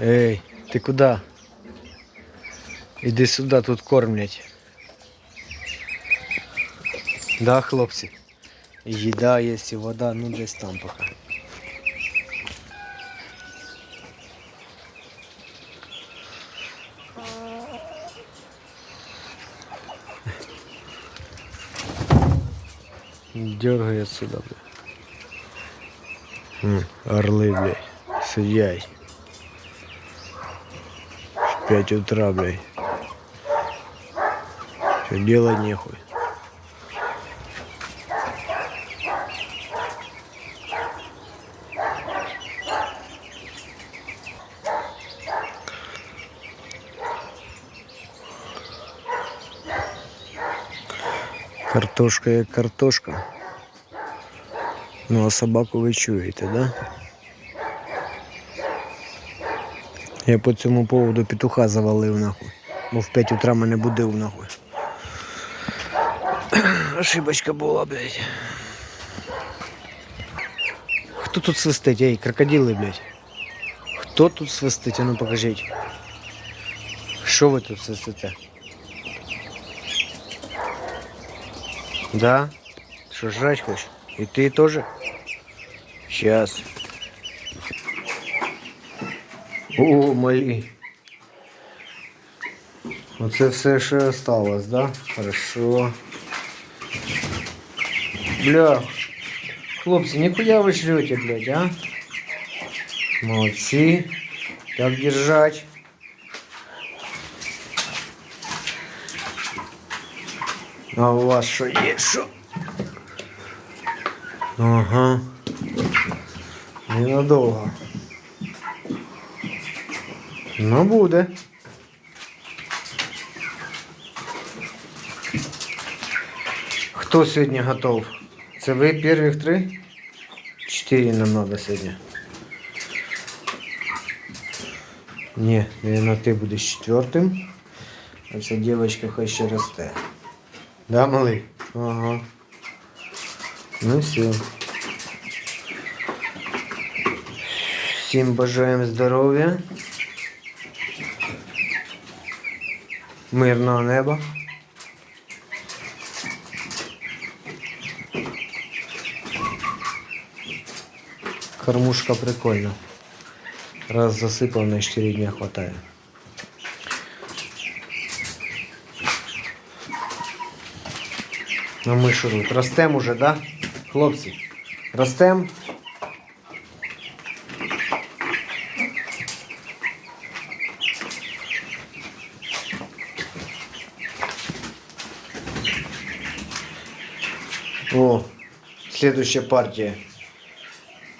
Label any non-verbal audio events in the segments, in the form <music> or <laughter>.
Ей, ти куди? Іди сюди, тут кормлять. Да, хлопці? Їда є, і вода, ну десь там поки. Дергай отсюда, бля. М, Орлы, блядь, сидять. В 5 утра, блядь. Что делать нехуй. Картошка як картошка. Ну а собаку ви чуєте, да? Я по цьому поводу петуха завалив нахуй. Бо в 5 утра мене будив нахуй. <clears throat> Ошибочка була, блядь. Хто тут свистить? Ей, крокодили, блядь. Хто тут свистить? А ну покажіть. Що ви тут свистите? Да? Что, жрать хочешь? И ты тоже? Сейчас. О, малі. Оце все ще осталось, да? Хорошо. Бля. Хлопці, ніхуя ви жрете, блядь, а? Молодці. Так держать. А у вас що є? Що? Ага. Ненадовго. Ну буде. Хто сьогодні готов? Це ви перших три? Чотири нам треба сьогодні. Ні, наверное, ти будеш четвертим. А ця дівчинка хай ще росте. Да, малий? Ага. Ну все. Всім бажаємо здоров'я. Мирного неба. Кормушка прикольна. Раз засыпал, на 4 дня хватает. А ми що? Ростем уже, да? Хлопці, ростем? О, следующая партія.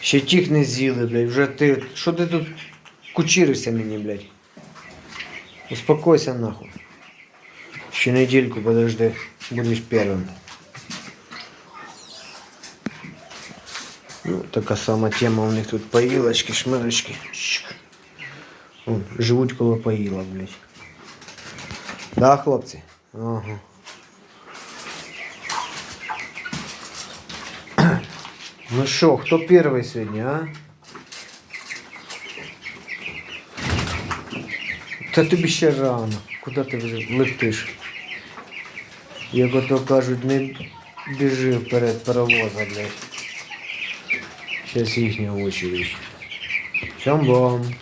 Ще тих не з'їли, блядь. Вже ти. Що ти тут кучирився мені, блядь? Успокойся нахуй. Ще недельку подожди, будеш первым. Ну, така сама тема у них тут поїлочки, шмирочки. Живуть коло поїла, блядь. Да, хлопці? Ага. Ну що, хто перший сьогодні, а? Та тобі ще рано. Куди ти вже летиш? Як ото кажуть, не біжи вперед паровоза, блядь. Сейчас їхня очередь. Цьомбом.